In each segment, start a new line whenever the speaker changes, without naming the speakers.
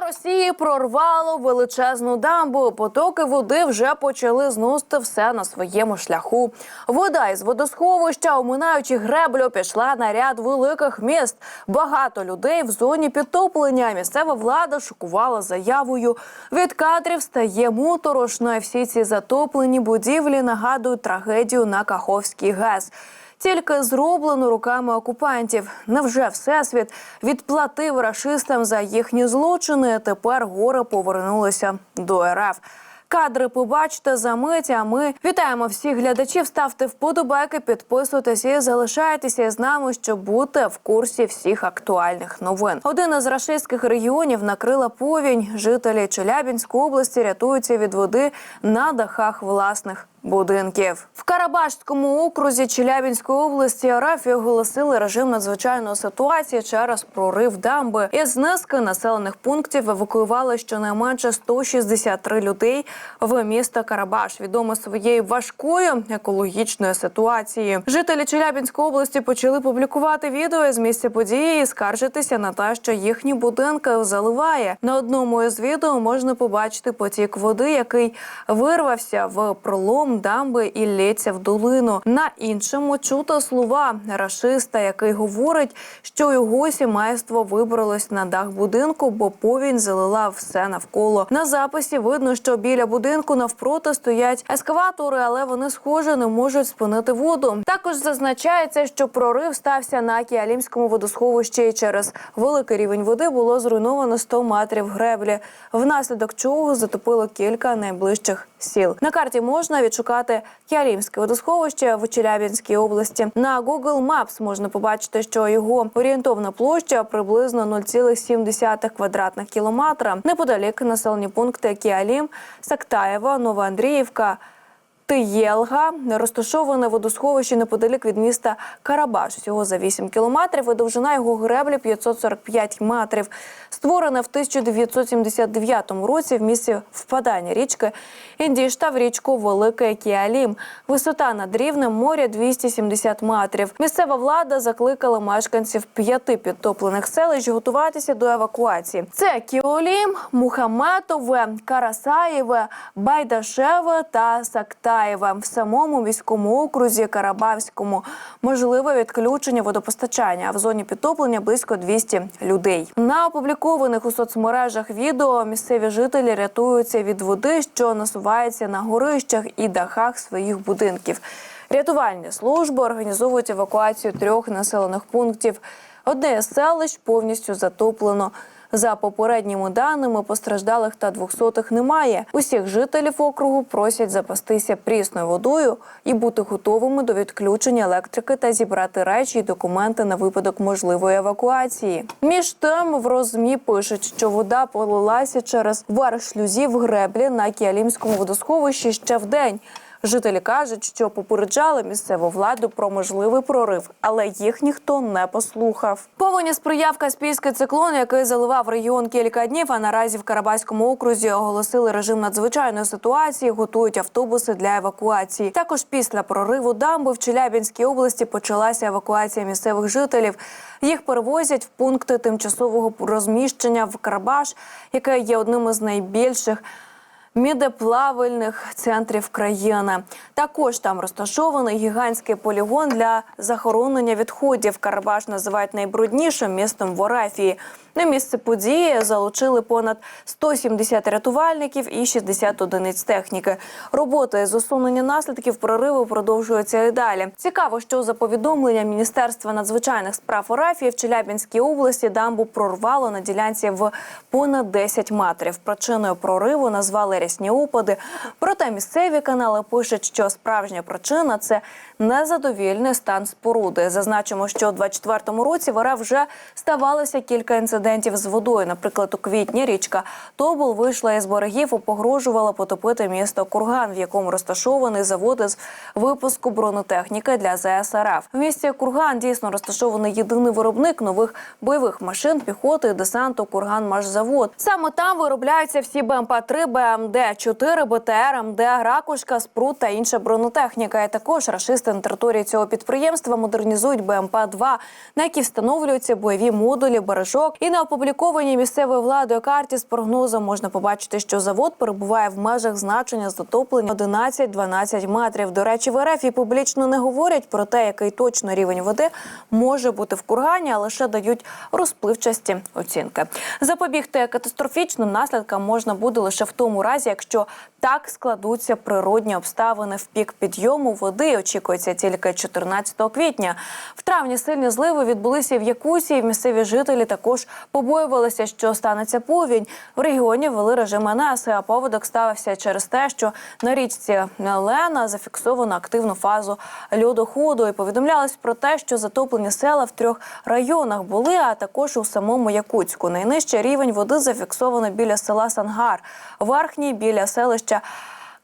Росії прорвало величезну дамбу. Потоки води вже почали зносити все на своєму шляху. Вода із водосховища, оминаючи греблю, пішла на ряд великих міст. Багато людей в зоні підтоплення. Місцева влада шокувала заявою. Від кадрів стає моторошно. і Всі ці затоплені будівлі нагадують трагедію на Каховський ГЕС. Тільки зроблено руками окупантів. Невже всесвіт відплатив рашистам за їхні злочини? Тепер гори повернулися до РФ. Кадри побачите за мить. А ми вітаємо всіх глядачів. Ставте вподобайки, підписуйтесь і залишайтеся з нами, щоб бути в курсі всіх актуальних новин. Один із рашистських регіонів накрила повінь. Жителі Челябінської області рятуються від води на дахах власних будинків. В Карабашському окрузі Челябінської області РФ оголосили режим надзвичайної ситуації через прорив дамби. Із низки населених пунктів евакуювали щонайменше 163 людей в місто Карабаш, відоме своєю важкою екологічною ситуацією. Жителі Челябінської області почали публікувати відео з місця події і скаржитися на те, що їхні будинки заливає. На одному із відео можна побачити потік води, який вирвався в пролом дамби і лється в долину. На іншому чуто слова рашиста, який говорить, що його сімейство вибралось на дах будинку, бо повінь залила все навколо. На записі видно, що біля будинку навпроти стоять ескаватори, але вони схоже не можуть спинити воду. Також зазначається, що прорив стався на Кіалімському водосховищі. Через великий рівень води було зруйновано 100 метрів греблі, внаслідок чого затопило кілька найближчих сіл. На карті можна відшукати Кіалімське водосховище в Челябінській області. На Google Maps можна побачити, що його орієнтовна площа приблизно 0,7 квадратних кілометра. Неподалік населені пункти Кіалім, Сактаєва, Новоандріївка. Тиєлга розташоване водосховище неподалік від міста Карабаш. Всього за 8 кілометрів. І довжина його греблі 545 метрів. Створене в 1979 році в місці впадання річки Індішта в річку Велике Кіалім. Висота над рівнем моря 270 метрів. Місцева влада закликала мешканців п'яти підтоплених селищ готуватися до евакуації. Це Кіолім, Мухаметове, Карасаєве, Байдашеве та Сактаєве. В самому міському окрузі Карабавському можливе відключення водопостачання. А в зоні підтоплення близько 200 людей. На опублікованих у соцмережах відео місцеві жителі рятуються від води, що насувається на горищах і дахах своїх будинків. Рятувальні служби організовують евакуацію трьох населених пунктів. Одне з селищ повністю затоплено. За попередніми даними постраждалих та двохсотих немає. Усіх жителів округу просять запастися прісною водою і бути готовими до відключення електрики та зібрати речі і документи на випадок можливої евакуації. Між тим в розмі пишуть, що вода полилася через верх шлюзів в греблі на Кіалімському водосховищі ще вдень. Жителі кажуть, що попереджали місцеву владу про можливий прорив, але їх ніхто не послухав. Повені сприяв Каспійський циклон, який заливав регіон кілька днів. А наразі в Карабаському окрузі оголосили режим надзвичайної ситуації, готують автобуси для евакуації. Також після прориву дамби в Челябінській області почалася евакуація місцевих жителів. Їх перевозять в пункти тимчасового розміщення в Карабаш, яке є одним із найбільших мідеплавальних центрів країни. Також там розташований гігантський полігон для захоронення відходів. Карабаш називають найбруднішим містом в Орафії. На місце події залучили понад 170 рятувальників і 60 одиниць техніки. Роботи з усунення наслідків прориву продовжуються і далі. Цікаво, що за повідомленням Міністерства надзвичайних справ Орафії в Челябінській області дамбу прорвало на ділянці в понад 10 метрів. Причиною прориву назвали рясні опади. Проте місцеві канали пишуть, що справжня причина це незадовільний стан споруди. Зазначимо, що у 24-му році в РФ вже ставалося кілька інцидентів з водою. Наприклад, у квітні річка Тобол вийшла із берегів і погрожувала потопити місто Курган, в якому розташований завод із випуску бронетехніки для ЗСРФ. В місті Курган дійсно розташований єдиний виробник нових бойових машин, піхоти десанту Курганмашзавод. Саме там виробляються всі БМП-3, БМД-4, БТР, МД, Ракушка, Спрут та інша бронетехніка. І також рашисти на території цього підприємства модернізують БМП-2, на які встановлюються бойові модулі, бережок і На опублікованій місцевою владою карті з прогнозом можна побачити, що завод перебуває в межах значення затоплення 11-12 метрів. До речі, в РФ і публічно не говорять про те, який точно рівень води може бути в кургані, а лише дають розпливчасті оцінки. Запобігти катастрофічним наслідкам можна буде лише в тому разі, якщо так складуться природні обставини в пік підйому води. Очікується тільки 14 квітня. В травні сильні зливи відбулися в Якусі. і Місцеві жителі також побоювалися, що станеться повінь. В регіоні ввели режим НС, а поводок ставився через те, що на річці Лена зафіксовано активну фазу льодоходу. І повідомлялось про те, що затоплені села в трьох районах були, а також у самому Якутську. Найнижчий рівень води зафіксовано біля села Сангар, верхній біля селища.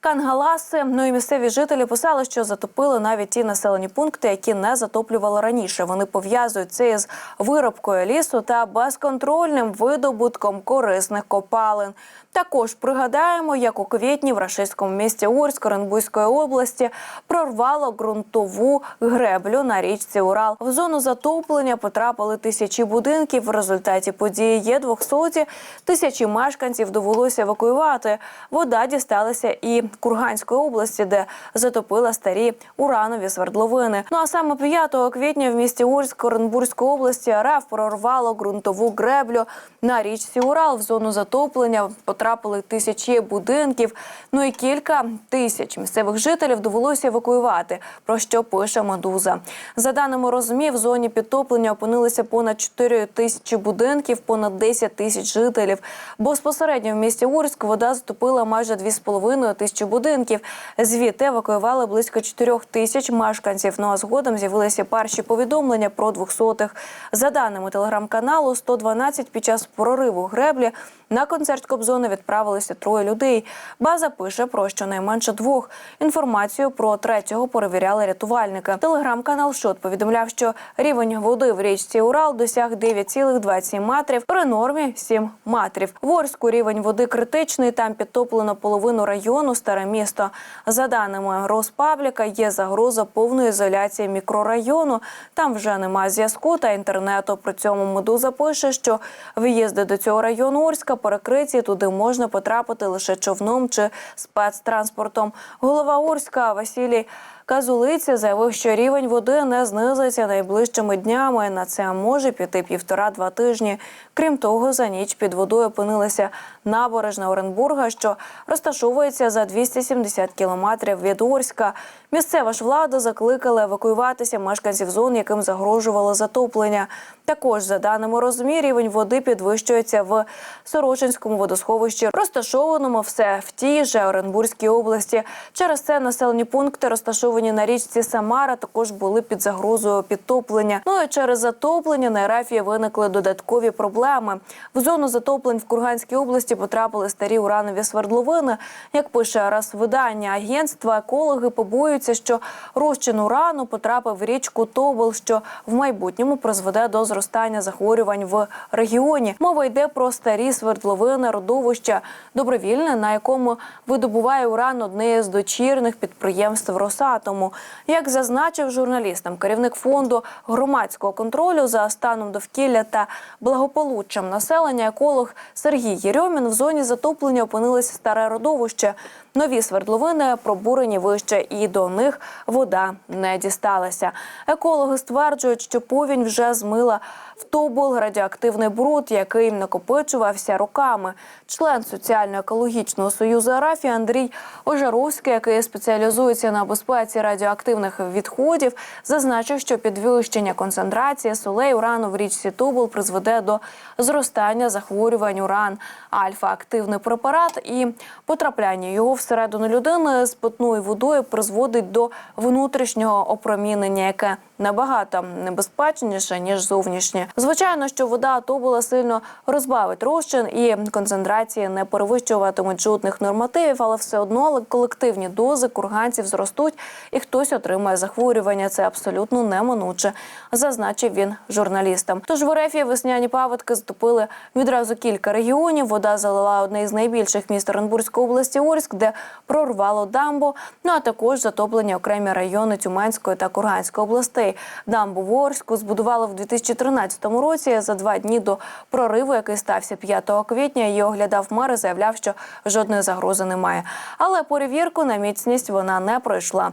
Кангаласи, ну і місцеві жителі писали, що затопили навіть ті населені пункти, які не затоплювали раніше. Вони пов'язують це із виробкою лісу та безконтрольним видобутком корисних копалин. Також пригадаємо, як у квітні в рашистському місті Орськ Оренбурзької області прорвало ґрунтову греблю на річці Урал. В зону затоплення потрапили тисячі будинків. В результаті події є 200 тисячі мешканців довелося евакуювати. Вода дісталася і Курганської області, де затопила старі уранові свердловини. Ну а саме 5 квітня в місті Урськ Оренбурзької області РФ прорвало ґрунтову греблю на річці Урал. В зону затоплення потрапили тисячі будинків. Ну і кілька тисяч місцевих жителів довелося евакуювати. Про що пише Медуза. За даними розумі, в зоні підтоплення опинилися понад 4 тисячі будинків, понад 10 тисяч жителів. Безпосередньо в місті Урськ вода затопила майже 2,5 тисячі будинків. Звідти евакуювали близько 4 тисяч мешканців. Ну а згодом з'явилися перші повідомлення про двохсотих. За даними телеграм-каналу, 112 під час прориву греблі на концерт Кобзони відправилися троє людей. База пише про щонайменше двох. Інформацію про третього перевіряли рятувальники. Телеграм-канал Шот повідомляв, що рівень води в річці Урал досяг 9,27 метрів, при нормі 7 метрів. В Орську рівень води критичний. Там підтоплено половину району старе місто. За даними Роспабліка, є загроза повної ізоляції мікрорайону. Там вже немає зв'язку та інтернету. При цьому медуза пише, що в'їзди до цього району Орська перекриті. Туди можна потрапити лише човном чи спецтранспортом. Голова Орська Василій Казулиця заявив, що рівень води не знизиться найближчими днями. На це може піти півтора-два тижні. Крім того, за ніч під водою опинилася набережна Оренбурга, що розташовується за 270 кілометрів від Орська. Місцева ж влада закликала евакуюватися мешканців зон, яким загрожувало затоплення. Також, за даними розмі, рівень води підвищується в Сорочинському водосховищі, розташованому все в тій же Оренбурзькій області. Через це населені пункти, розташовані на річці Самара, також були під загрозою підтоплення. Ну і через затоплення на Ерафії виникли додаткові проблеми. В зону затоплень в Курганській області потрапили старі уранові свердловини. Як пише раз видання агентства, екологи побоюються, що розчин урану потрапив в річку Тобол, що в майбутньому призведе до зростання захворювань в регіоні. Мова йде про старі свердловини родовища добровільне, на якому видобуває уран одне з дочірних підприємств Росатому. Як зазначив журналістам, керівник фонду громадського контролю за станом довкілля та благополуччям населення, еколог Сергій Єрьомін в зоні затоплення опинилося старе родовище. Нові свердловини пробурені вище, і до них вода не дісталася. Екологи стверджують, що повінь вже змила Тобол радіоактивний бруд, який накопичувався роками. Член соціально-екологічного союзу Арафі Андрій Ожаровський, який спеціалізується на безпеці радіоактивних відходів, зазначив, що підвищення концентрації солей урану в річці Тобол призведе до зростання захворювань уран, альфа-активний препарат і потрапляння його всередину людини з питною водою призводить до внутрішнього опромінення, яке набагато небезпечніше ніж зовнішнє. Звичайно, що вода Тобола сильно розбавить розчин і концентрації не перевищуватимуть жодних нормативів, але все одно колективні дози курганців зростуть, і хтось отримає захворювання. Це абсолютно неминуче, зазначив він журналістам. Тож в РФ весняні паводки затопили відразу кілька регіонів. Вода залила одне із найбільших міст Оренбурзької області Орськ, де прорвало дамбу. Ну а також затоплені окремі райони Тюменської та Курганської областей. Людей. Дамбу в Орську збудували в 2013 році. За два дні до прориву, який стався 5 квітня, її оглядав мер і заявляв, що жодної загрози немає. Але перевірку на міцність вона не пройшла.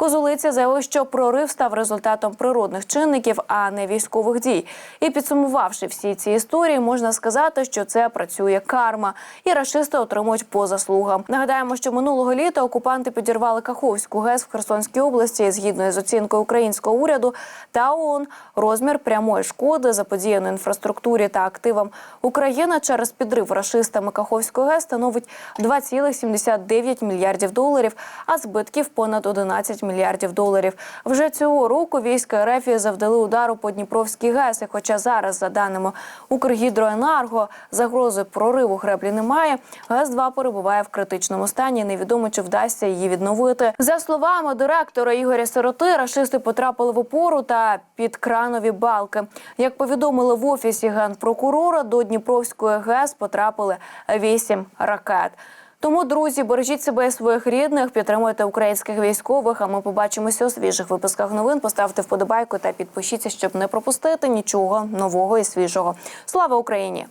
Козулиця заявив, що прорив став результатом природних чинників, а не військових дій. І підсумувавши всі ці історії, можна сказати, що це працює карма, і рашисти отримують по заслугам. Нагадаємо, що минулого літа окупанти підірвали Каховську ГЕС в Херсонській області. Згідно з оцінкою українського уряду та ООН, розмір прямої шкоди заподіяної інфраструктурі та активам України через підрив рашистами Каховської ГЕС становить 2,79 мільярдів доларів, а збитків понад 11 мільярдів доларів. Вже цього року війська РФ завдали удару по Дніпровській ГЕС. І хоча зараз, за даними Укргідроенерго, загрози прориву греблі немає. ГЕС 2 перебуває в критичному стані. Невідомо чи вдасться її відновити. За словами директора Ігоря Сироти, рашисти потрапили в опору та під кранові балки. Як повідомили в офісі генпрокурора, до Дніпровської ГЕС потрапили вісім ракет. Тому, друзі, бережіть себе і своїх рідних, підтримуйте українських військових. А ми побачимося у свіжих випусках новин. Поставте вподобайку та підпишіться, щоб не пропустити нічого нового і свіжого. Слава Україні!